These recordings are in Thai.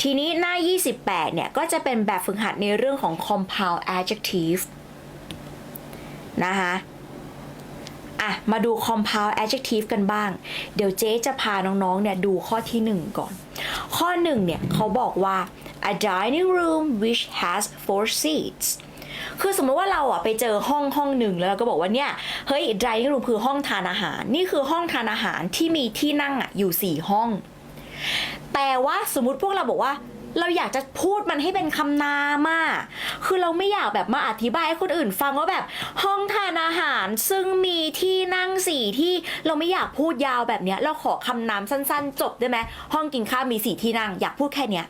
ทีนี้หน้า 28 เนี่ย ก็จะเป็นแบบฝึกหัดในเรื่องของ compound adjective นะคะอะ มาดู compound adjective กันบ้าง เดี๋ยวเจ๊จะพาน้องๆ เนี่ยดูข้อที่ 1 ก่อน ข้อ 1 เนี่ยเขาบอกว่า a dining room which has four seats คือสมมติว่าเราอะไปเจอห้องห้องหนึ่งแล้วเราก็บอกว่าเนี่ยเฮ้ย dining room คือห้องทานอาหาร นี่คือห้องทานอาหารที่มีที่นั่งอะอยู่ 4 ห้อง แต่ว่าสมมุติพวกเราบอกว่า เราอยากจะพูดมันให้เป็นคำนามอะคือเราไม่อยากแบบมาอธิบายให้คนอื่นฟังว่าแบบ ห้องทานอาหารซึ่งมีที่นั่งสี่ที่เราไม่อยากพูดยาวแบบเนี้ย เราขอคำนามสั้น ๆ จบได้ไหมห้องกินข้าวมีสี่ที่นั่ง อยากพูดแค่เนี้ย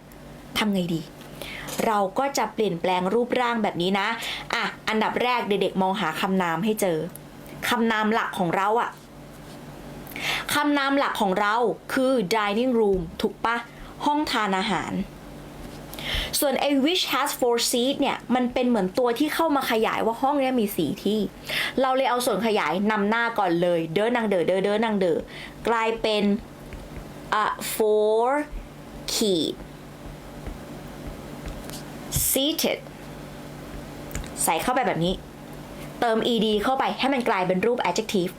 ทำไงดีเราก็จะเปลี่ยนแปลงรูปร่างแบบนี้นะ อะ อันดับแรกเด็กๆมองหาคำนามให้เจอ คำนามหลักของเราอะ คำนามหลักของเราคือ dining room ถูกปะห้องทานอาหาร ส่วน a which has four seat เนี่ย มันเป็นเหมือนตัวที่เข้ามาขยายว่าห้องนี้มีสีที่ เราเลยเอาส่วนขยายนำหน้าก่อนเลย เดินนางเดอเดินเดินนางเดอกลายเป็นอะ four ขีด seated ใส่เข้าไปแบบนี้ เติม ed เข้าไปให้มันกลายเป็นรูป adjective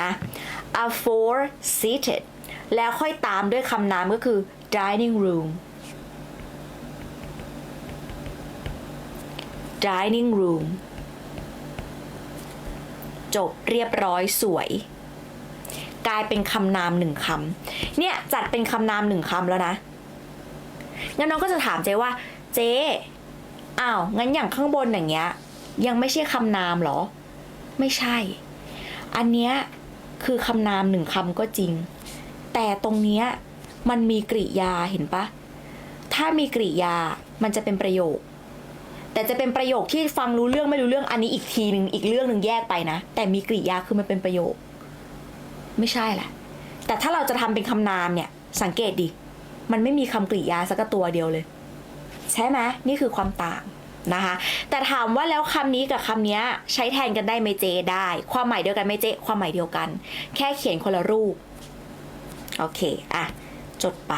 นะ are four seated แล้วค่อยตามด้วยคำนามก็คือ dining room dining room จบเรียบร้อยสวย กลายเป็นคำนามหนึ่งคำเนี่ยจัดเป็นคำนามหนึ่งคำแล้วนะงั้นน้องก็จะถามเจ๊ว่า เจ๊อ้าวงั้นอย่างข้างบนอย่างเงี้ย ยังไม่ใช่คำนามเหรอ ไม่ใช่ อันเนี้ย คือคำนามหนึ่งคำก็จริง แต่ตรงเนี้ยมันมีกริยาเห็นปะ ถ้ามีกริยามันจะเป็นประโยค แต่จะเป็นประโยคที่ฟังรู้เรื่องไม่รู้เรื่องอันนี้อีกทีหนึ่งอีกเรื่องหนึ่งแยกไปนะ แต่มีกริยาคือมันเป็นประโยค ไม่ใช่แหละ แต่ถ้าเราจะทำเป็นคำนามเนี่ย สังเกตดิ มันไม่มีคำกริยาสักตัวเดียวเลย ใช่ไหมนี่คือความต่าง นะคะ แต่ถามว่าแล้วคำนี้กับคำนี้ใช้แทนกันได้ไหมเจได้ ความหมายเดียวกันไหมเจ ความหมายเดียวกัน แค่เขียนคนละรูป โอเค อะ จดไป